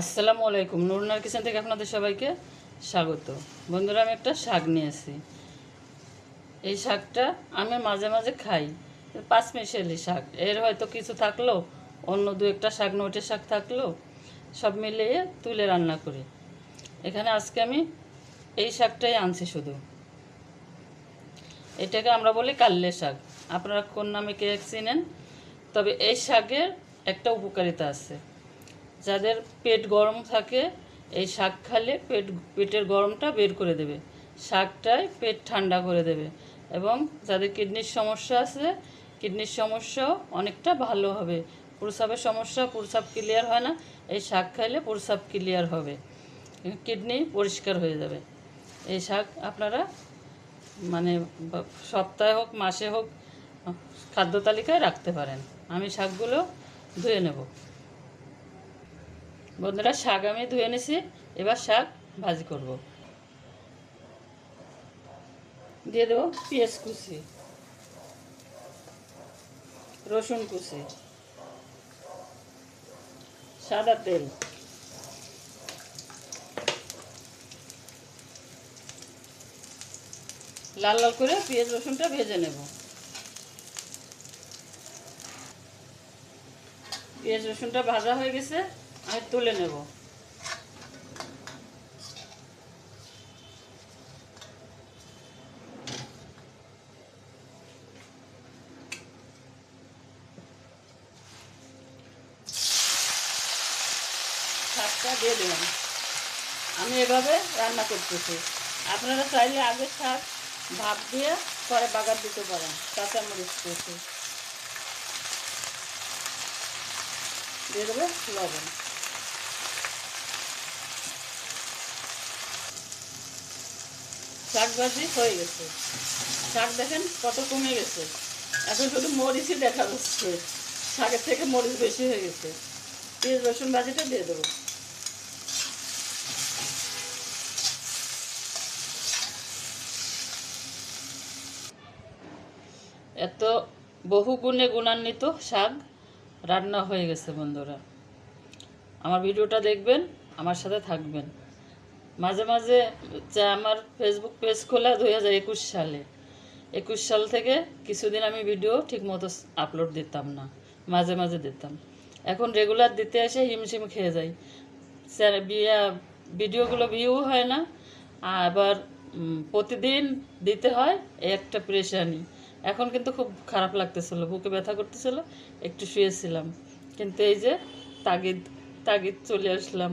আসসালামু আলাইকুম। নুরনার কিচেন থেকে আপনাদের সবাইকে স্বাগত। বন্ধুরা, আমি একটা শাক নিয়েছি এই শাকটা আমি মাঝে মাঝে খাই। পাঁচ মিশালি শাক। এর হয়তো কিছু থাকল, অন্য দু একটা শাক নোটে শাক থাকল, সব মিলিয়ে তুলে রান্না করি। এখানে আজকে আমি এই শাকটাই আনছি শুধু। এটাকে আমরা বলি কাল্লে শাক। আপনারা কোন নামে কে চিনেন? তবে এই শাকের একটা উপকারিতা আছে। যাদের পেট গরম থাকে, এই শাক খালে পেট, পেটের গরমটা বের করে দেবে। শাকটাই পেট ঠান্ডা করে দেবে এবং যাদের কিডনির সমস্যা আছে, কিডনির সমস্যাও অনেকটা ভালো হবে। প্রসাবের সমস্যা প্রসাব ক্লিয়ার হয় না, এই শাক খাইলে প্রসাব ক্লিয়ার হবে। কিডনি পরিষ্কার হয়ে যাবে। এই শাক আপনারা মানে সপ্তাহে হোক, মাসে হোক, খাদ্য তালিকায় রাখতে পারেন। আমি শাকগুলো ধুয়ে নেব। বন্ধুরা, শাক আমি ধুয়ে এনেছি। এবার শাক ভাজি করব। দিয়ে দেবো পেঁয়াজ কুচি, রসুন কুচি, সাদা তেল। লাল লাল করে পেঁয়াজ, রসুনটা ভেজে নেব। পেঁয়াজ, রসুনটা ভাজা হয়ে গেছে। আমি তুলে নেব। শাকটা দিয়ে দিলাম। আমি এভাবে রান্না করতেছি। আপনারা চাইলে আগে শাক ভাপ দিয়ে পরে বাগার দিতে পারেন, কাঁচামরিচ কেটে দিয়ে দেবে লবণ। শাক ভাজি হয়ে গেছে। শাক দেখেন কত কমে গেছে। এখন শুধু মরিচই দেখা যাচ্ছে। শাকের থেকে মরিচ বেশি হয়ে গেছে। পেঁয়াজ, রসুন ভাজিটা দিয়ে দেবো। এত বহু গুণে গুণান্বিত শাক রান্না হয়ে গেছে বন্ধুরা। আমার ভিডিওটা দেখবেন, আমার সাথে থাকবেন। মাঝে মাঝে আমার ফেসবুক পেজ খোলা দুই হাজার একুশ সালে। একুশ সাল থেকে কিছুদিন আমি ভিডিও ঠিক মতো আপলোড দিতাম না। মাঝে মাঝে দিতাম। এখন রেগুলার দিতে এসে হিমশিম খেয়ে যাই। ভিডিওগুলো ভিউ হয় না। আবার প্রতিদিন দিতে হয় একটা প্রেশানি এখন কিন্তু খুব খারাপ লাগতেছিল, বুকে ব্যথা করতেছিল, একটু শুয়েছিলাম। কিন্তু এই যে তাগিদ তাগিদ চলে আসলাম।